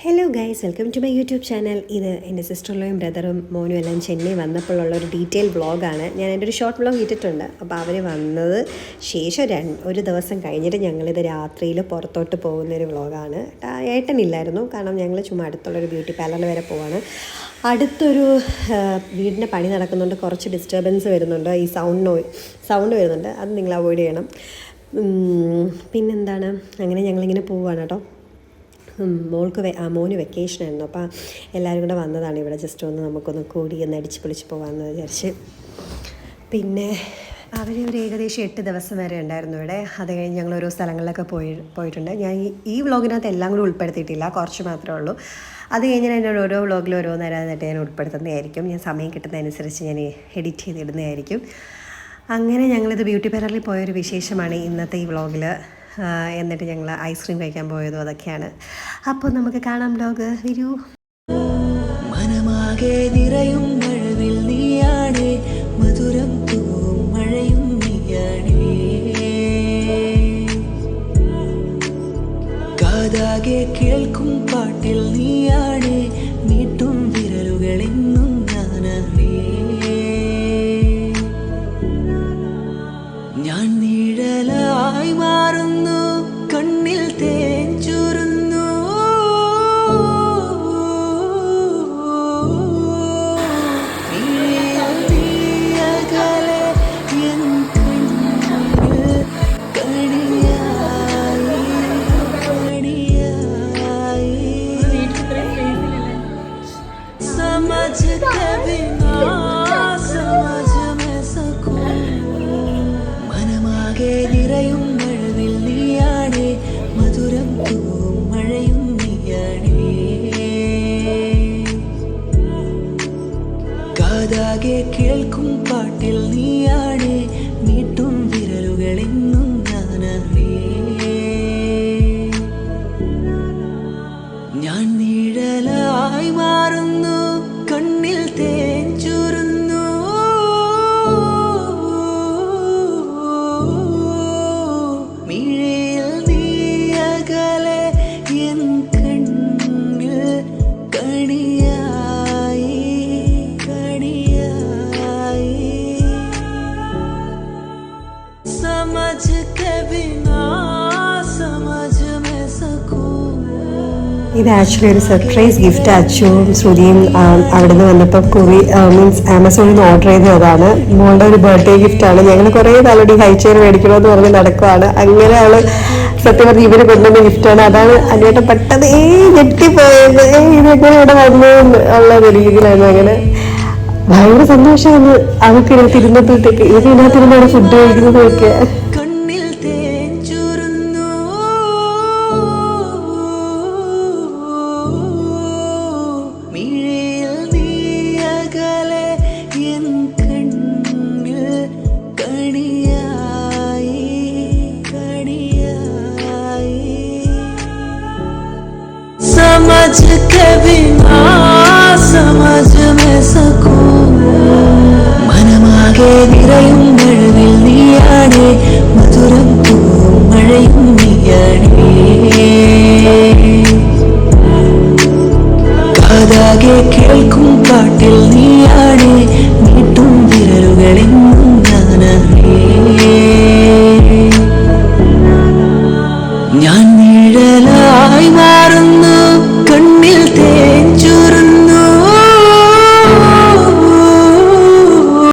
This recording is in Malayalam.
Hello guys welcome to my YouTube channel ഇത് എന്റെ സിസ്റ്ററിലും ബ്രദറും മോനും എല്ലാം ചെന്നൈ വന്നപ്പോഴുള്ള ഒരു ഡീറ്റെയിൽ വ്ളോഗാണ് ഞാൻ എന്റെ ഒരു ഷോർട്ട് വ്ളോഗ് ഇട്ടിട്ടുണ്ട്. അപ്പോൾ അവർ വന്നത് ശേഷം രണ്ട് ഒരു ദിവസം കഴിഞ്ഞിട്ട് ഞങ്ങളിത് രാത്രിയിൽ പുറത്തോട്ട് പോകുന്ന ഒരു വ്ളോഗാണ് ഏട്ടനില്ലായിരുന്നു. കാരണം ഞങ്ങൾ ചുമ്മാ അടുത്തുള്ളൊരു ബ്യൂട്ടി പാർലറിൽ വരെ പോവാണ്. അടുത്തൊരു വീടിന്റെ പണി നടക്കുന്നുണ്ട്. കുറച്ച് ഡിസ്റ്റർബൻസ് വരുന്നുണ്ട്. ഈ സൗണ്ട് സൗണ്ട് വരുന്നുണ്ട്. അത് നിങ്ങൾ അവോയ്ഡ് ചെയ്യണം. പിന്നെന്താണ്? അങ്ങനെ ഞങ്ങളിങ്ങനെ പോവുകയാണ് കേട്ടോ. മോൾക്ക് മോന് വെക്കേഷൻ ആയിരുന്നു. അപ്പോൾ എല്ലാവരും കൂടെ വന്നതാണ് ഇവിടെ. ജസ്റ്റ് ഒന്ന് നമുക്കൊന്ന് കൂടി ഒന്ന് അടിച്ച് പൊളിച്ച് പോകാമെന്ന് വിചാരിച്ച്. പിന്നെ അവർ ഒരു ഏകദേശം എട്ട് ദിവസം വരെ ഉണ്ടായിരുന്നു ഇവിടെ. അത് കഴിഞ്ഞ് ഞങ്ങൾ ഓരോ സ്ഥലങ്ങളിലൊക്കെ പോയി പോയിട്ടുണ്ട്. ഞാൻ ഈ വ്ളോഗിനകത്ത് എല്ലാം കൂടി ഉൾപ്പെടുത്തിയിട്ടില്ല. കുറച്ച് മാത്രമേ ഉള്ളൂ. അത് കഴിഞ്ഞ് ഞാൻ ഓരോ വ്ളോഗിൽ എന്നിട്ട് ഞാൻ ഉൾപ്പെടുത്തുന്നതായിരിക്കും. ഞാൻ സമയം കിട്ടുന്നതനുസരിച്ച് ഞാൻ എഡിറ്റ് ചെയ്തിടുന്നതായിരിക്കും. അങ്ങനെ ഞങ്ങളിത് ബ്യൂട്ടി പാർലറിൽ പോയൊരു വിശേഷമാണ് ഇന്നത്തെ ഈ വ്ളോഗിൽ എന്നിട്ട് ഞങ്ങൾ ഐസ്ക്രീം കഴിക്കാൻ പോയതും അതൊക്കെയാണ്. അപ്പോൾ നമുക്ക് കാണാം വ്ളോഗ് വരൂ. മനമാകെ നിറയും മഴവിൽ മധുരം കേൾക്കും പാട്ടിൽ നീയാണേ നിഴലായി മാറുന്നു കണ്ണിൽ തേൻ ചൂറുന്നു നീയകലെ എൻ കണ്ണിൽ കണിയായി കണിയായി समझ के बिना समझ കാതാകെ കേൾക്കും പാട്ടിൽ നീയാണ്. നീട്ടും വിരലുകളെന്നും ഞാൻ ഞാൻ ഇത് ആക്ച്വലി ഒരു സർപ്രൈസ് ഗിഫ്റ്റ് അച്ചുവും ശ്രുതിയും അവിടെ അവിടുന്ന് വന്നപ്പോൾ കുറി മീൻസ് ആമസോണിൽ നിന്ന് ഓർഡർ ചെയ്തതാണ്. മോളുടെ ഒരു ബർത്ത്ഡേ ആണ്. ഞങ്ങൾ കുറേ നാളോട് ഹൈ ഹൈച്ചെയർ മേടിക്കണമെന്ന് പറഞ്ഞ് നടക്കുവാണ്. അങ്ങനെ അവൾ സത്യം പറഞ്ഞ് ഇവർ കൊണ്ടുവന്ന ഗിഫ്റ്റാണ് അതാണ് അനിയേട്ടൻ പെട്ടെന്ന് ഏ ഞെട്ടിപ്പോയത് ഏ ഇതെങ്ങനെ ഇവിടെ വന്നു? ഉള്ള രീതിയിലായിരുന്നു അങ്ങനെ. ഭയങ്കര സന്തോഷമാണ്. അവർക്ക് ഇതിനകത്ത് ഇരുന്നപ്പോഴത്തേക്ക് ഇവർ ഇതിനകത്തിരുന്നാണ് ഫുഡ് കഴിക്കുന്നതൊക്കെ. समझ के भी ना समझ में सम...